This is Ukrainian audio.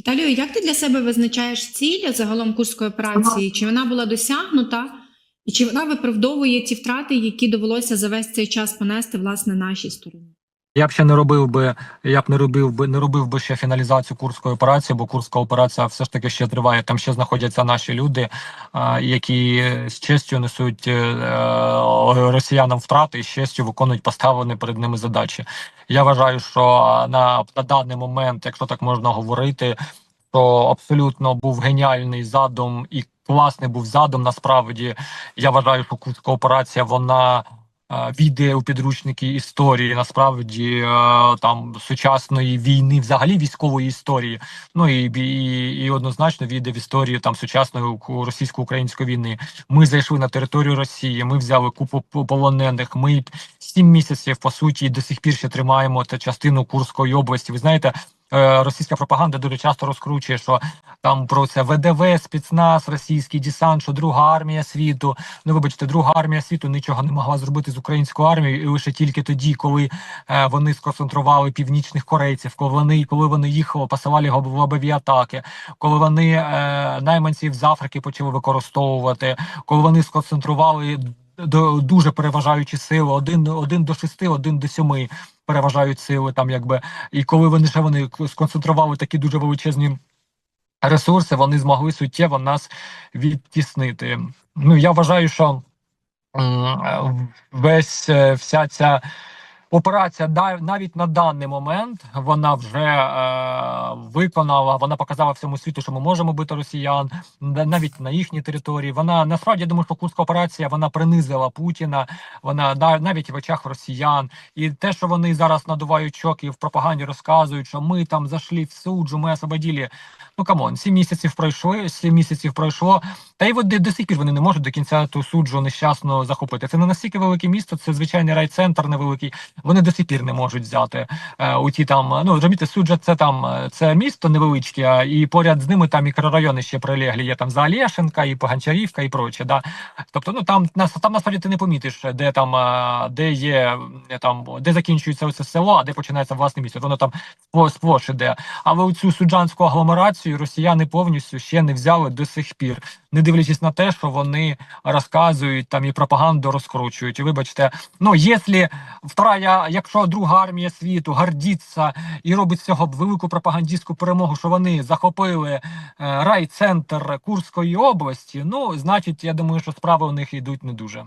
Віталію, як ти для себе визначаєш ціль загалом курської операції? Чи вона була досягнута? І чи вона виправдовує ті втрати, які довелося за весь цей час понести власне нашій стороні? Я б ще не робив би, я б не робив би не робив би ще фіналізацію курської операції, бо курська операція все ж таки ще триває. Там ще знаходяться наші люди, які з честю несуть е, е, росіянам втрати і з честю виконують поставлені перед ними задачі. Я вважаю, що на, на даний момент, якщо так можна говорити, то абсолютно був геніальний задум і класний був задум. Насправді я вважаю, що курська операція вона війде у підручники історії, насправді е, там сучасної війни, взагалі військової історії. Ну і, і, і однозначно війде в історію там сучасної російсько-української війни. Ми зайшли на територію Росії, ми взяли купу полонених. Ми сім місяців по суті до сих пір ще тримаємо та частину Курської області. Ви знаєте. Е, Російська пропаганда дуже часто розкручує, що там про це ВДВ, спецназ, російський десант, що друга армія світу. Ну, вибачте, друга армія світу нічого не могла зробити з українською армією, і лише тільки тоді, коли е, вони сконцентрували північних корейців, коли вони коли вони їх посилали в лобові атаки, коли вони е, найманців з Африки почали використовувати, коли вони сконцентрували до дуже переважаючі сили, один, один до шести, один до сьоми переважають сили. Там якби і коли вони ще вони сконцентрували такі дуже величезні ресурси, вони змогли суттєво нас відтіснити. Ну я вважаю, що весь е, вся ця операція, навіть на даний момент, вона вже е, виконала, вона показала всьому світу, що ми можемо бити росіян на- навіть на їхній території. Вона насправді я думаю, що Курська операція вона принизила Путіна. Вона навіть в очах росіян, і те, що вони зараз надувають чоки в пропаганді розказують, що ми там зайшли в суджу, ми освободили. Ну камон, сім місяців пройшли, сім місяців пройшло. Та й от до, сих вони не можуть до кінця ту суджу нещасно захопити. Це не настільки велике місто, це звичайний райцентр невеликий. Вони до сих пір не можуть взяти е, у ті там. Ну розумієте, суджа це там е, це місто невеличке, і поряд з ними там мікрорайони ще прилеглі. Є там Заолєшенка, і Поганчарівка, і проче. Да? Тобто, ну там нас там насправді ти не помітиш, де там е, де є е, там, де закінчується оце село, а де починається власне місто. Воно там сплош іде. Але цю суджанську агломерацію росіяни повністю ще не взяли до сих пір, не дивлячись на те, що вони розказують там і пропаганду розкручують. І вибачте, ну якщо вторая, якщо друга армія світу гордиться і робить з цього велику пропагандистську перемогу, що вони захопили е, райцентр Курської області, ну значить, я думаю, що справи у них йдуть не дуже.